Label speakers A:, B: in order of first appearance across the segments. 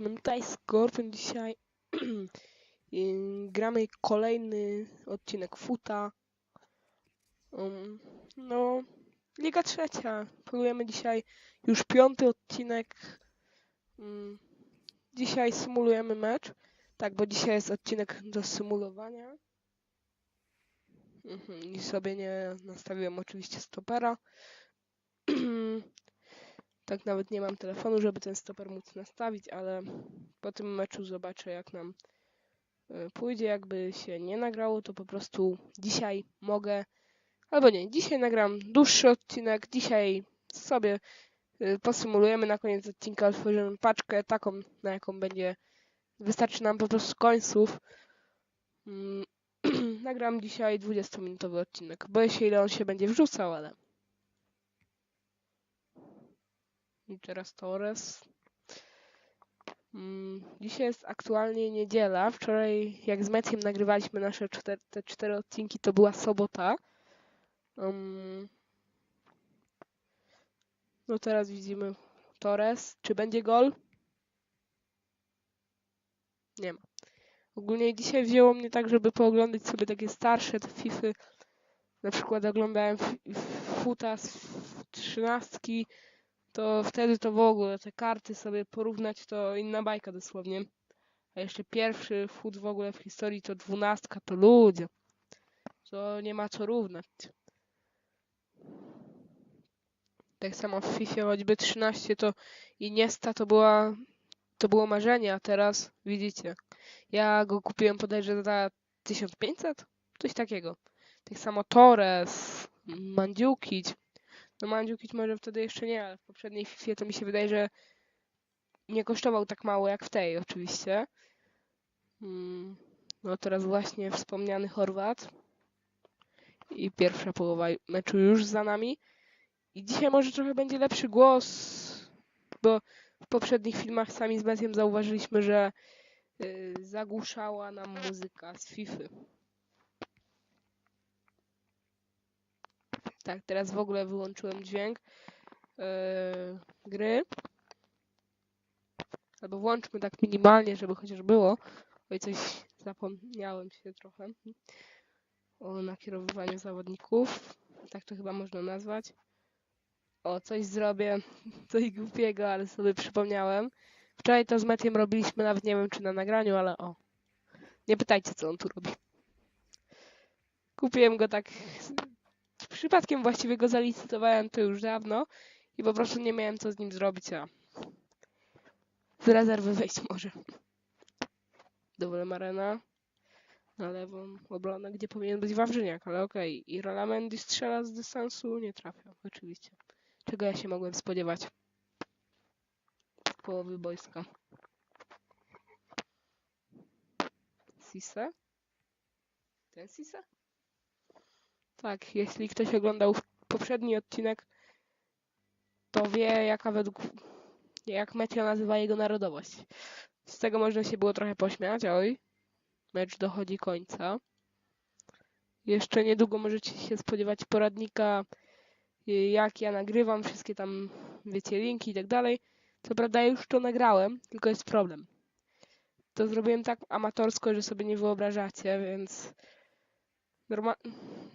A: Mam tutaj Scorpion dzisiaj. Ym, Gramy kolejny odcinek Futa. Um, no, Liga Trzecia. Próbujemy dzisiaj już piąty odcinek. Um, dzisiaj symulujemy mecz. Tak, bo dzisiaj jest odcinek do symulowania. Mhm, I sobie nie nastawiłem oczywiście stopera. Tak nawet nie mam telefonu, żeby ten stoper móc nastawić, ale po tym meczu zobaczę jak nam y, pójdzie. Jakby się nie nagrało, to po prostu dzisiaj mogę, albo nie, dzisiaj nagram dłuższy odcinek, dzisiaj sobie y, posymulujemy na koniec odcinka, otworzymy paczkę taką, na jaką będzie, wystarczy nam po prostu końców. Mm, Nagram dzisiaj 20-minutowy odcinek. Boję się ile on się będzie wrzucał, ale... I teraz Torres. Mm, Dzisiaj jest aktualnie niedziela. Wczoraj, jak z Metiem nagrywaliśmy nasze cztery, te cztery odcinki, to była sobota. Um, no teraz widzimy Torres. Czy będzie gol? Nie ma. Ogólnie dzisiaj wzięło mnie tak, żeby pooglądać sobie takie starsze te Fify. Na przykład oglądałem Futa z trzynastki, to wtedy to w ogóle te karty sobie porównać to inna bajka dosłownie. A jeszcze pierwszy fut w ogóle w historii to dwunastka, to ludzie. To nie ma co równać. Tak samo w FIFA choćby 13 to Iniesta to była to było marzenie, a teraz widzicie. Ja go kupiłem podejrzewam za 1500? Coś takiego. Tak samo Torres, Mandziukic. No Mandziukic może wtedy jeszcze nie, ale w poprzedniej FIFA to mi się wydaje, że nie kosztował tak mało jak w tej oczywiście. Mm, No teraz właśnie wspomniany Chorwat. I pierwsza połowa meczu już za nami. I dzisiaj może trochę będzie lepszy głos, bo w poprzednich filmach sami z Mesiem zauważyliśmy, że y, zagłuszała nam muzyka z FIFA. Tak, teraz w ogóle wyłączyłem dźwięk yy, gry. Albo włączmy tak minimalnie, żeby chociaż było. Oj, coś zapomniałem się trochę. O nakierowywaniu zawodników. Tak to chyba można nazwać. O, coś zrobię. Coś głupiego, ale sobie przypomniałem. Wczoraj to z Metiem robiliśmy, nawet nie wiem czy na nagraniu, ale o. Nie pytajcie, co on tu robi. Kupiłem go tak. Przypadkiem właściwie go zalicytowałem to już dawno i po prostu nie miałem co z nim zrobić, a z rezerwy wejść może. Dobra, Marena. Na lewą obronę, gdzie powinien być Wawrzyniak, ale okej. I Rolamendi strzela z dystansu, nie trafia, oczywiście. Czego ja się mogłem spodziewać? Połowy boiska. Sise? Ten Sise? Tak, jeśli ktoś oglądał poprzedni odcinek, to wie jaka według... jak Meteo nazywa jego narodowość. Z tego można się było trochę pośmiać, oj. Mecz dochodzi końca. Jeszcze niedługo możecie się spodziewać poradnika, y, jak ja nagrywam, wszystkie tam, wiecie, linki i tak dalej. Co prawda ja już to nagrałem, tylko jest problem. To zrobiłem tak amatorsko, że sobie nie wyobrażacie, więc norma-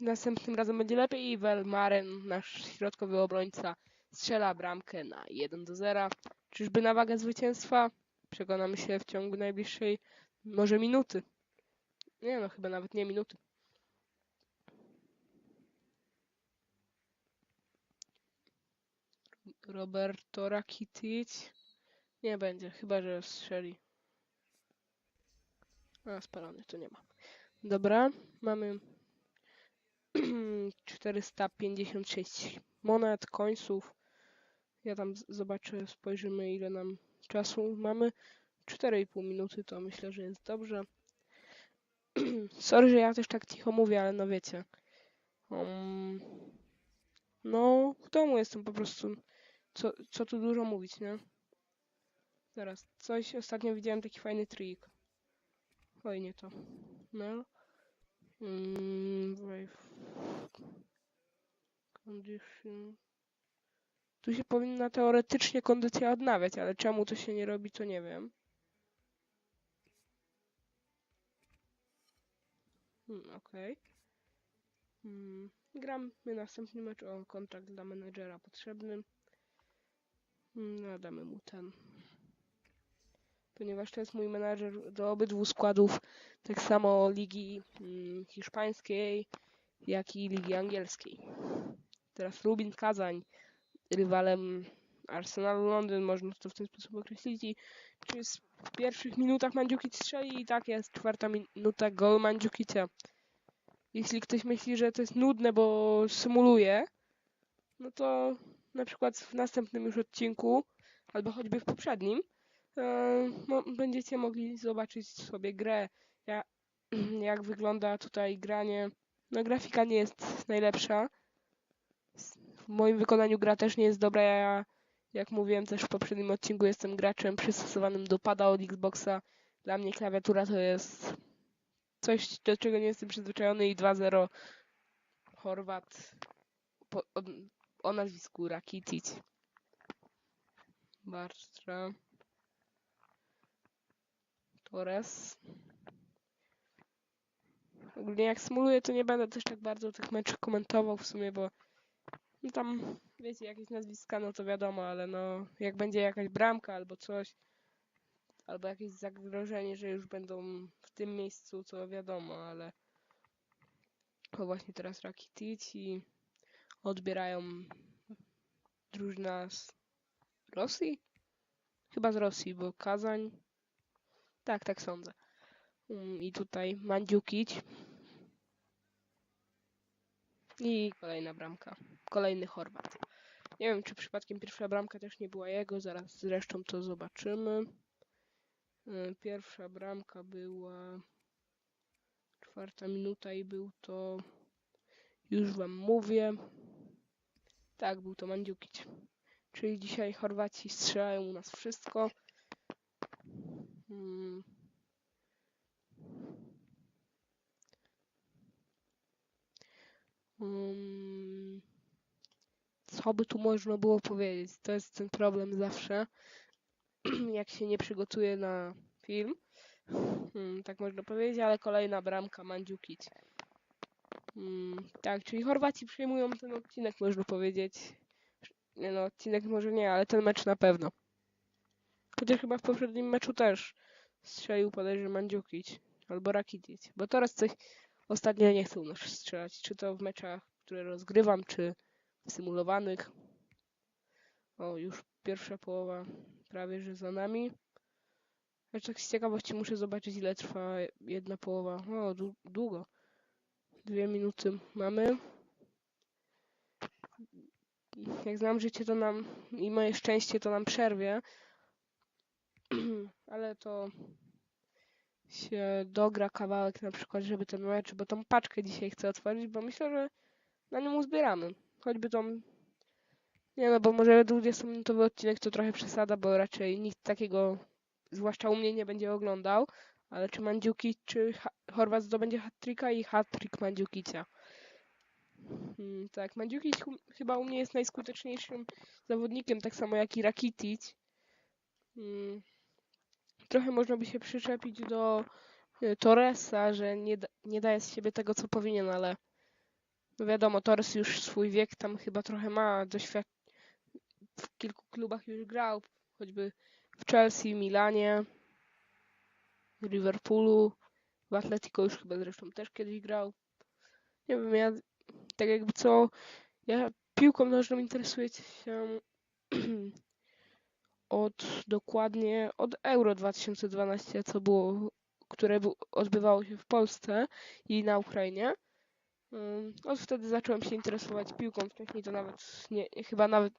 A: następnym razem będzie lepiej i Welmaren, nasz środkowy obrońca, strzela bramkę na 1 do 0. Czyżby na wagę zwycięstwa? Przekonamy się w ciągu najbliższej może minuty. Nie no, chyba nawet nie minuty. Roberto Rakitic. Nie będzie, chyba że strzeli. A, spalony, to nie ma. Dobra, mamy 456 monet, końców. Ja tam zobaczę, spojrzymy ile nam czasu mamy. 4,5 minuty to myślę, że jest dobrze. Sorry, że ja też tak cicho mówię, ale no wiecie. Um, no, w domu jestem po prostu. Co, co tu dużo mówić, nie? Zaraz, coś ostatnio widziałem taki fajny trik. Oj, nie to. No. Mm, wave. Condition. Tu się powinna teoretycznie kondycja odnawiać, ale czemu to się nie robi, to nie wiem. Hmm, okej. Hmm, gramy następny mecz o kontrakt dla menedżera potrzebny. Hmm, No, damy mu ten. Ponieważ to jest mój menadżer do obydwu składów, tak samo ligi mm, hiszpańskiej, jak i ligi angielskiej. Teraz Rubin Kazań, rywalem Arsenalu Londyn, można to w ten sposób określić. I w pierwszych minutach Mandzukic strzeli i tak jest czwarta minuta gol Mandzukicia. Jeśli ktoś myśli, że to jest nudne, bo symuluje, no to na przykład w następnym już odcinku, albo choćby w poprzednim, mo- będziecie mogli zobaczyć sobie grę, ja, jak wygląda tutaj granie. No grafika nie jest najlepsza. W moim wykonaniu gra też nie jest dobra. Ja, jak mówiłem też w poprzednim odcinku, jestem graczem przystosowanym do pada od Xboxa. Dla mnie klawiatura to jest coś, do czego nie jestem przyzwyczajony i 2-0 Chorwat po, o, o nazwisku Rakitic. Bartra. Torres. Ogólnie jak symuluję, to nie będę też tak bardzo tych meczów komentował w sumie, bo no tam, wiecie, jakieś nazwiska, no to wiadomo, ale no, jak będzie jakaś bramka albo coś, albo jakieś zagrożenie, że już będą w tym miejscu, to wiadomo, ale o właśnie teraz Rakitic i odbierają drużyna z Rosji? Chyba z Rosji, bo Kazań. Tak, tak sądzę. Mm, I tutaj Mandziukic. I kolejna bramka. Kolejny Chorwat. Nie wiem, czy przypadkiem pierwsza bramka też nie była jego, zaraz zresztą to zobaczymy. Y, Pierwsza bramka była czwarta minuta i był to, już wam mówię, tak, był to Mandziukic. Czyli dzisiaj Chorwaci strzelają u nas wszystko. Mm. Mm. Co by tu można było powiedzieć? To jest ten problem zawsze, jak się nie przygotuje na film. Mm, tak można powiedzieć, ale kolejna bramka Mandziukic. Mm, tak, czyli Chorwaci przejmują ten odcinek, można powiedzieć. Nie no, odcinek może nie, ale ten mecz na pewno. Chociaż chyba w poprzednim meczu też strzelił podejrzewam Mandzukic albo Rakitic, bo teraz coś ostatnio nie chcą nas strzelać, czy to w meczach, które rozgrywam, czy w symulowanych. O, już pierwsza połowa prawie że za nami. Jeszcze tak z ciekawości muszę zobaczyć ile trwa jedna połowa. O, dłu- długo. Dwie minuty mamy. Jak znam życie, to nam i moje szczęście to nam przerwie. Ale to się dogra kawałek na przykład, żeby ten mecz, bo tą paczkę dzisiaj chcę otworzyć, bo myślę, że na nią uzbieramy. Choćby tą... Nie no, bo może 20-minutowy odcinek to trochę przesada, bo raczej nikt takiego, zwłaszcza u mnie, nie będzie oglądał. Ale czy Mandziukic, czy ha Chorwat zdobędzie hat-tricka i hat-trick Mandziukicia. Hmm, tak, Mandziukic chyba u mnie jest najskuteczniejszym zawodnikiem, tak samo jak i Rakitic. Mm, trochę można by się przyczepić do y, Torresa, że nie, da, nie daje z siebie tego, co powinien, ale no wiadomo, Torres już swój wiek tam chyba trochę ma, doświad... w kilku klubach już grał, choćby w Chelsea, Milanie, Liverpoolu, w Atletico już chyba zresztą też kiedyś grał. Nie wiem, ja tak jakby co, ja piłką nożną interesuję się od dokładnie od Euro 2012, co było, które odbywało się w Polsce i na Ukrainie. Ym, Od wtedy zacząłem się interesować piłką. Wcześniej to nawet nie, chyba nawet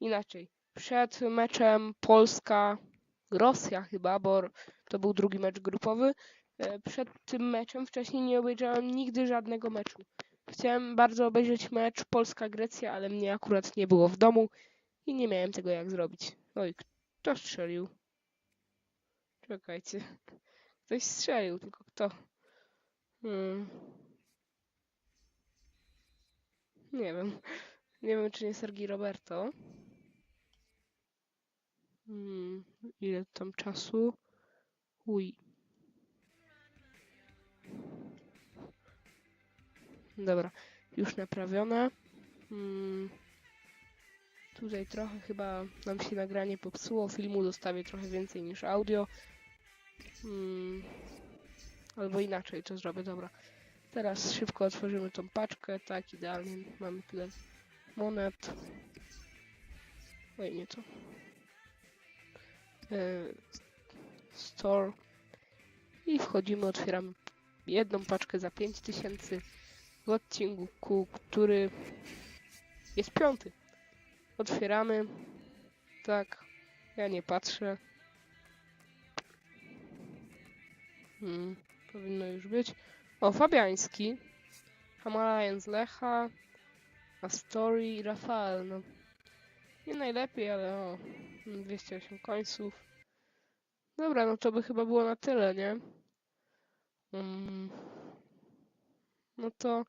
A: inaczej. Przed meczem Polska-Rosja chyba, bo to był drugi mecz grupowy. e, Przed tym meczem wcześniej nie obejrzałem nigdy żadnego meczu. Chciałem bardzo obejrzeć mecz Polska-Grecja, ale mnie akurat nie było w domu i nie miałem tego jak zrobić. Oj, kto strzelił? Czekajcie. Ktoś strzelił, tylko kto? Hmm. Nie wiem. Nie wiem, czy nie Sergi Roberto. Hmm, ile tam czasu? Uj. Dobra, już naprawione. Hmm. Tutaj trochę chyba nam się nagranie popsuło. Filmu zostawię trochę więcej niż audio. Hmm. Albo inaczej to zrobię, dobra. Teraz szybko otworzymy tą paczkę, tak idealnie. Mamy tyle monet. Oj, nie to. E, store. I wchodzimy, otwieramy jedną paczkę za 5000 w odcinku, który jest piąty. Otwieramy. Tak. Ja nie patrzę. Hmm, powinno już być. O, Fabiański. Hamalayan z Lecha. Astory i Rafael. No. Nie najlepiej, ale o. 208 końców. Dobra, no to by chyba było na tyle, nie? Mm. No to